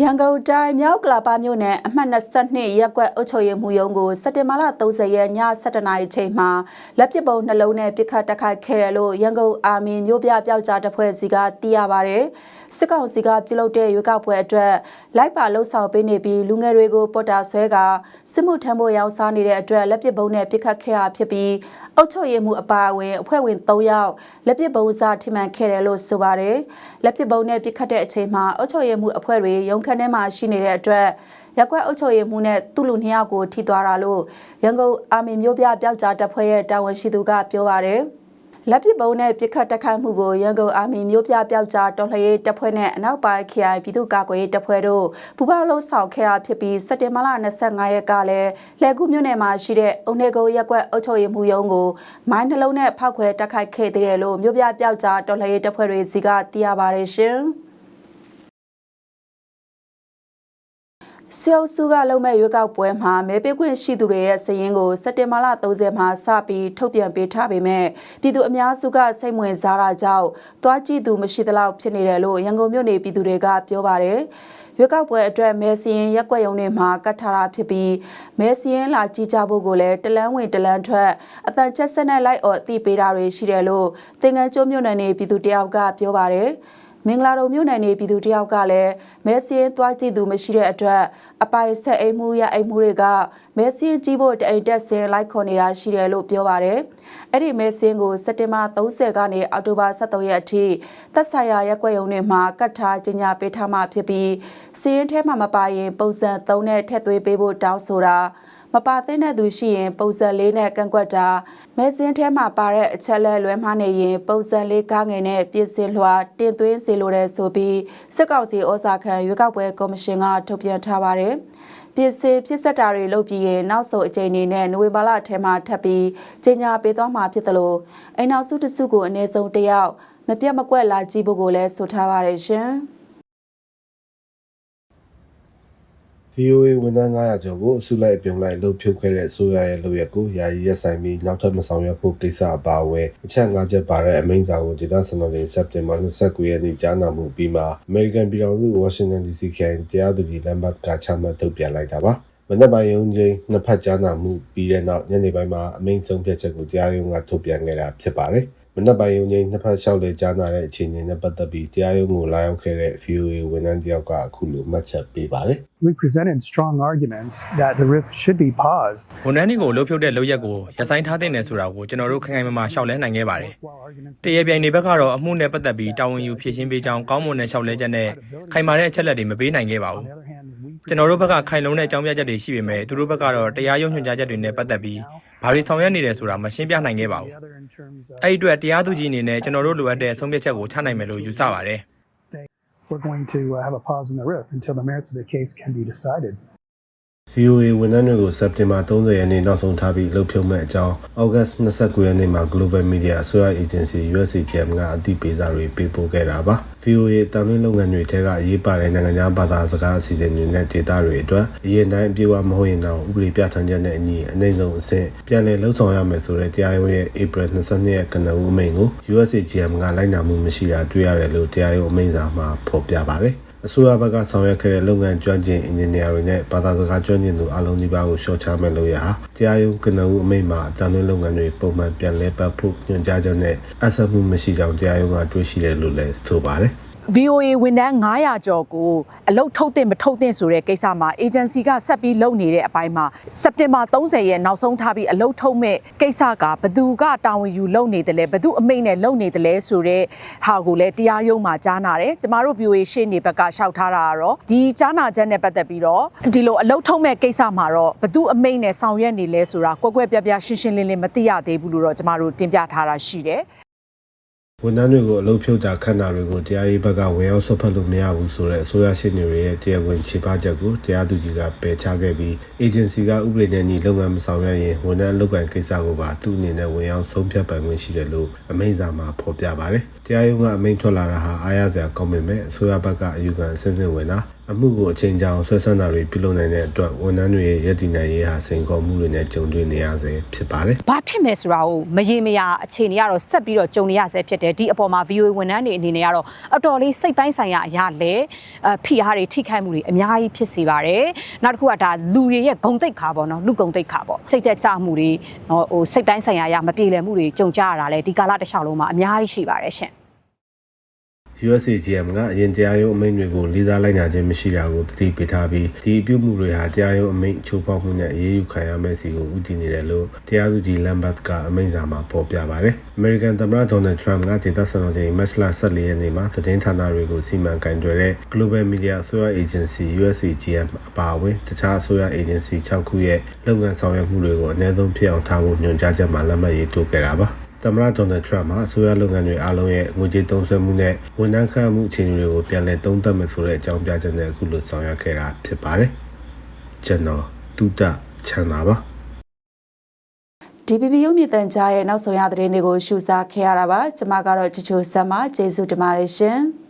ရန်ကုန်တိုင်းမြောက်ကလာပါမြို့နယ်အမှတ်22ရပ်ကွက်အုပ်ချုပ်ရေးမှူးရုံးကိုစက်တင်ဘာလ30ရက်ည7:00နာရီချိန်မှာလက်ပစ်ပုံနှလုံးနဲ့ပစ်ခတ်တိုက်ခိုက်ခဲ့တယ်လို့ရန်ကုန်အာမီမြို့ပြပျောက်ကြားတပ်ဖွဲ့စီကသိရပါဗျ။စစ်ကောင်စီကပြုလုပ်တဲ့ရွေးကောက်ပွဲအတွက်လိုက်ပါလှုပ်ဆောင်ပေးနေပြီးလူငယ်တွေကိုပေါ်တာဆွဲကစစ်မှုထမ်းဖို့ရောင်းစားနေတဲ့အတွက်လက်ပစ်ပုံနဲ့ပစ်ခတ်ခဲ့တာဖြစ်ပြီးအုပ်ချုပ်ရေးမှူးအပါအဝင်အဖွဲ့ဝင်3ယောက်လက်ပစ်ပုံစားထိမှန်ခဲ့တယ်လို့ဆိုပါတယ်။လက်ပစ်ပုံနဲ့ပစ်ခတ်တဲ့အချိန်မှာအုပ်ချုပ်ရေးမှူးအဖွဲ့တွေရုံခန်းထဲမှာရှိနေတဲ့အတွက်ရက်ကွက်အုပ်ချုပ်ရေးမှူးနဲ့သူ့လူနှစ်ယောက်ကိုထိသွားတာလို့ရန်ကုန်အာမီမျိုးပြပျောက်ကြားတပ်ဖွဲ့ရဲ့တာဝန်ရှိသူကပြောပါတယ်။လက်ပစ်ပုံနဲ့ပြစ်ခတ်တက်ခိုက်မှုကိုရန်ကုန်အာမီမျိုးပြပျောက်ကြားတော်လှန်ရေးတပ်ဖွဲ့နဲ့အနောက်ပိုင်းခရိုင်ပြည်သူ့ကာကွယ်ရေးတပ်ဖွဲ့တို့ပူးပေါင်းလှုပ်ဆောင်ခဲ့တာဖြစ်ပြီးစက်တင်ဘာလ25ရက်ကလည်းလှည့်ကူးမြို့နယ်မှာရှိတဲ့အုံနေကုန်းရက်ကွက်အုပ်ချုပ်ရေးမှူးရုံးကိုမိုင်းနှလုံးနဲ့ဖောက်ခွဲတက်ခိုက်ခဲ့တဲ့လို့မျိုးပြပျောက်ကြားတော်လှန်ရေးတပ်ဖွဲ့တွေစီကသိရပါတယ်ရှင်။ ဆီယုပ်စုကလုံမဲ့ရွေးကောက်ပွဲမှာမဲပေးခွင့်ရှိသူတွေရဲ့စည်ရင်းကိုစက်တင်ဘာလ30မှာစပြီးထုတ်ပြန်ပေးထားပေမဲ့ပြည်သူအများစုကစိတ်ဝင်စားတာကြောင့်တွားကြည့်သူမရှိသလောက်ဖြစ်နေတယ်လို့ရန်ကုန်မြို့နေပြည်သူတွေကပြောပါတယ်။ရွေးကောက်ပွဲအတွက်မဲစရင်ရက်ွက်ရုံတွေမှာကတ်ထားတာဖြစ်ပြီးမဲစရင်လာကြည့်ကြဖို့ကိုလည်းတလန်းဝင်တလန်းထွက်အတန်ချက်ဆက်နဲ့လိုက်အော်အသိပေးတာတွေရှိတယ်လို့သင်္ကန်းကျွန်းမြို့နယ်နေပြည်သူတယောက်ကပြောပါတယ်။ မင်္ဂလာတော်မြို့နယ်နေပြည်သူတယောက်ကလည်းမဲစင်းသွားကြည့်သူမရှိတဲ့အတွက်အပိုင်ဆက်အိမ်မှုရအိမ်မှုတွေကမဲစင်းကြည့်ဖို့တအိမ်တက်ဆင်းလိုက်ခေါ်နေတာရှိတယ်လို့ပြောပါတယ်။အဲ့ဒီမဲစင်းကိုစက်တင်ဘာ30ကနေအောက်တိုဘာ23ရက်အထိသက်ဆိုင်ရာရက်ွက်ရုံတွေမှာကတ်ထားကြေညာပေးထားမှဖြစ်ပြီးစင်းထဲမှာမပါရင်ပုံစံ3နဲ့ထည့်သွင်းပေးဖို့တောင်းဆိုတာမပါသင့်တဲ့သူရှိရင်ပုံစံလေးနဲ့ကန့်ကွက်တာမဲစင်းထဲမှာပါတဲ့အချက်လက်လွဲမှားနေရင်ပုံစံလေးကားငယ်နဲ့ပြင်ဆင်လွှာတင်သွင်းစေလိုတဲ့ဆိုပြီးစစ်ကောင်စီဩဇာခံရွေးကောက်ပွဲကော်မရှင်ကထုတ်ပြန်ထားပါတယ်ပြည်စဖြစ်စက်တာတွေလုပ်ပြီးရင်နောက်ဆုံးအကြိမ်အနေနဲ့နိုဝင်ဘာလထဲမှာထပ်ပြီးကြေညာပေးသွားမှာဖြစ်တယ်လို့အိမ်နောက်စုတစုကိုအနည်းဆုံးတစ်ယောက်မပြတ်မကွက်လာကြည့်ဖို့ကိုလည်းဆိုထားပါတယ်ရှင်။ VOA ဝန်ထမ်း900ကျော်ကိုအစုလိုက်အပြုံလိုက်လှုပ်ဖြုတ်ခဲ့တဲ့ဆိုရရဲ့လုပ်ရက်ကိုယာယီရက်ဆိုင်ပြီးနောက်ထပ်မဆောင်ရွက်ဖို့ကိစ္စအပါအဝင်အချက်၅ချက်ပါတဲ့အမိန့်စာကိုဒေသစံတော်ချိန်စက်တင်ဘာ29ရက်နေ့ကြားနာမှုပြီးမှ American ပြည်ထောင်စု Washington DC ခရိုင်တရားသူကြီးလမ်းဘတ်ကချမှတ်ထုတ်ပြန်လိုက်တာပါမနက်ပိုင်းရုံးချင်းနှစ်ဖက်ကြားနာမှုပြီးတဲ့နောက်ညနေပိုင်းမှာအမိန့်ဆုံးဖြတ်ချက်ကိုတရားရုံးကထုတ်ပြန်ခဲ့တာဖြစ်ပါတယ်။ မနက်ပိုင်းရုံချင်းနှစ်ဖက်လျှောက်လေကြားနာတဲ့အခြေအနေနဲ့ပတ်သက်ပြီးတရားရုံးကိုလာရောက်ခဲ့တဲ့ VOA ဝန်ထမ်းတယောက်ကအခုလိုမှတ်ချက်ပေးပါတယ် We presented strong arguments that the RIF should be paused. ဝန်ထမ်းတွေကိုလှုပ်ဖြုတ်တဲ့လုပ်ရက်ကိုရပ်ဆိုင်းထားတဲ့နယ်ဆိုတာကိုကျွန်တော်တို့ခိုင်ခိုင်မာမာရှောက်လဲနိုင်ခဲ့ပါတယ်။တရပြိုင်တွေဘက်ကတော့အမှုနဲ့ပတ်သက်ပြီးတာဝန်ယူဖြည့်ရှင်းပေးကြောင်းကောင်းမွန်တဲ့ရှောက်လဲချက်နဲ့ခိုင်မာတဲ့အချက်လက်တွေမပေးနိုင်ခဲ့ပါဘူး။ကျွန်တော်တို့ဘက်ကခိုင်လုံတဲ့အကြောင်းပြချက်တွေရှိပေမဲ့သူတို့ဘက်ကတော့တရားရုံးညွှန်ကြားချက်တွေနဲ့ပတ်သက်ပြီး ဘာတွေဆောင်ရွက်နေတယ်ဆိုတာမရှင်းပြနိုင်ခဲ့ပါဘူး။အဲ့ဒီအတွက်တရားသူကြီးအနေနဲ့ကျွန်တော်တို့လိုအပ်တဲ့ဆုံးဖြတ်ချက်ကိုချနိုင်မယ်လို့ယူဆပါတယ်။ We're going to uh, have a pause in the RIF until the merits of the case can be decided. VOA ဝန်ထမ်းတွေကိုစက်တင်ဘာ30ရက်နေ့နောက်ဆုံးထားပြီးလှုပ်ဖြုတ်မဲ့အကြောင်းဩဂတ်29ရက်နေ့မှာ Global Media အစိုးရ Agency USCGM ကအသိပေးစာတွေပေးပို့ခဲ့တာပါ VOA တန်လင်းလုပ်ငန်းတွေထဲကအရေးပါတဲ့နိုင်ငံခြားဘာသာစကားအစီအစဉ်တွေနဲ့ဒေတာတွေအတွက်အရင်တိုင်းအပြေအဝမဟုတ်ရင်တော့ဥပဒေပြဋ္ဌာန်းချက်နဲ့အညီအနိုင်ဆုံးအဆင့်ပြန်လည်လှုပ်ဆောင်ရမယ်ဆိုတဲ့တရားရုံးရဲ့ April 22ရက်ကနဦးအမိန့်ကို USCGM ကလိုက်နာမှုမရှိတာတွေ့ရတယ်လို့တရားရုံးအမိန့်စာမှာဖော်ပြပါတယ် အစိုးရဘက်ကဆောင်ရွက်ခဲ့တဲ့လုပ်ငန်းကျွမ်းကျင်အင်ဂျင်နီယာတွေနဲ့ဘာသာစကားကျွမ်းကျင်သူအလုံးကြီးပါကိုရှော့ချမဲ့လို့ရဟာတရားရုံးကနဦးအမိန့်မှာအတန်းသွင်းလုပ်ငန်းတွေပုံမှန်ပြန်လည်ပတ်ဖို့ညွှန်ကြားချက်နဲ့အဆက်မှုမရှိကြောင်းတရားရုံးကတွေ့ရှိတယ်လို့လည်းဆိုပါတယ် VOA ဝန်ထမ်း900ကျော်ကိုအလုတ်ထုတ်တင်မထုတ်တင်ဆိုတဲ့ကိစ္စမှာ agency ကဆက်ပြီးလုပ်နေတဲ့အပိုင်းမှာစက်တင်ဘာ30ရက်နောက်ဆုံးထားပြီးအလုတ်ထုတ်မဲ့ကိစ္စကဘသူကတာဝန်ယူလုပ်နေတယ်လဲဘသူအမိန့်နဲ့လုပ်နေတယ်လဲဆိုတဲ့ဟာကိုလည်းတရားရုံးမှာကြားနာတယ်ကျမတို့ VOA ရှေ့နေဘက်ကရှောက်ထားတာကတော့ဒီကြားနာချက်နဲ့ပတ်သက်ပြီးတော့ဒီလိုအလုတ်ထုတ်မဲ့ကိစ္စမှာတော့ဘသူအမိန့်နဲ့ဆောင်ရွက်နေလဲဆိုတာကွက်ကွက်ပြပြရှင်းရှင်းလင်းလင်းမသိရသေးဘူးလို့တော့ကျမတို့တင်ပြထားတာရှိတယ် ဝန်ထမ်းတွေကိုအလုပ်ဖြုတ်တာခန့်တာတွေကိုတရားရေးဘက်ကဝင်ရောက်ဆွတ်ဖက်လို့မရဘူးဆိုတဲ့အစိုးရရှင်းနေရဲ့တရားဝင်ခြေပချက်ကိုတရားသူကြီးကပယ်ချခဲ့ပြီး agency ကဥပဒေနဲ့ညီလုပ်ငန်းမဆောင်ရွက်ရင်ဝန်ထမ်းအလုပ်ကိုင်ကိစ္စကိုပါသူ့အနေနဲ့ဝင်ရောက်ဆုံးဖြတ်ပိုင်ခွင့်ရှိတယ်လို့အမိန့်စာမှာဖော်ပြပါတယ်။တရားရုံးကအမိန့်ထွက်လာတာဟာအားရစရာကောင်းပေမဲ့အစိုးရဘက်ကအယူခံအဆင့်ဆင့်ဝင်တာအအမှုကိုအချိန်ကြာအောင်ဆွဲဆန်းတာတွေပြုလုပ်နိုင်တဲ့အတွက်ဝန်ထမ်းတွေရဲ့ရည်တည်နိုင်ရေးဟာစိန်ခေါ်မှုတွေနဲ့ကြုံတွေ့နေရဆဲဖြစ်ပါတယ်ဘာဖြစ်မယ်ဆိုတာကိုမရေမရာအခြေအနေကတော့ဆက်ပြီးတော့ကြုံနေရဆဲဖြစ်တယ်ဒီအပေါ်မှာ VOA ဝန်ထမ်းတွေအနေနဲ့ကတော့အတော်လေးစိတ်ပိုင်းဆိုင်ရာအရာလဲအဖိအားတွေထိခိုက်မှုတွေအများကြီးဖြစ်စေပါတယ်နောက်တစ်ခုကဒါလူတွေရဲ့ဂုံတိတ်ခါပေါ့နော်လူဂုံတိတ်ခါပေါ့စိတ်သက်ကြမှုတွေနော်ဟိုစိတ်ပိုင်းဆိုင်ရာအရာမပြေလည်မှုတွေကြုံကြရတာလဲဒီကာလတစ်လျှောက်လုံးမှာအများကြီးရှိပါတယ်ရှင် USAGM ကအရင်တရားရုံးအမိန့်တွေကိုလေးစားလိုက်နာခြင်းမရှိတာကိုတတိပေးထားပြီးဒီအပြုမှုတွေဟာတရားရုံးအမိန့်ချိုးဖောက်မှုနဲ့အရေးယူခံရမယ့်စီကိုဦးတည်နေတယ်လို့တရားသူကြီးလမ်ဘတ်ကအမိန့်စာမှာဖော်ပြပါတယ်။ American သမ္မတ Donald Trump ကဒေသစံတော်ချိန် March 14ရက်နေ့မှာသတင်းဌာနတွေကိုစီမံကင်တွယ်တဲ့ Global Media အစိုးရ Agency USAGM အပါအဝင်တခြားအစိုးရ agency 6ခုရဲ့လုပ်ငန်းဆောင်ရွက်မှုတွေကိုအ ਨੇ ဆုံးဖြစ်အောင်ထားဖို့ညွှန်ကြားချက်မှာလက်မှတ်ရေးထိုးခဲ့တာပါ။ သမ္မတဒေါ်နယ်ထရမ့်ဟာအစိုးရလုပ်ငန်းတွေအားလုံးရဲ့ငွေကြေးသုံးစွဲမှုနဲ့ဝန်ထမ်းခန့်မှုအခြေအနေတွေကိုပြန်လည်သုံးသပ်မယ်ဆိုတဲ့အကြောင်းပြချက်နဲ့အခုလိုဆောင်ရွက်ခဲ့တာဖြစ်ပါတယ်။ကျွန်တော်တူတချန်တာပါ DPP ရုပ်မြင့်တန်ကြားရဲ့နောက်ဆုံးရသတင်းတွေကိုရှုစားခဲ့ရတာပါကျွန်မကတော့ချချိုဆမ်မကျေးဇူးတင်ပါတယ်ရှင်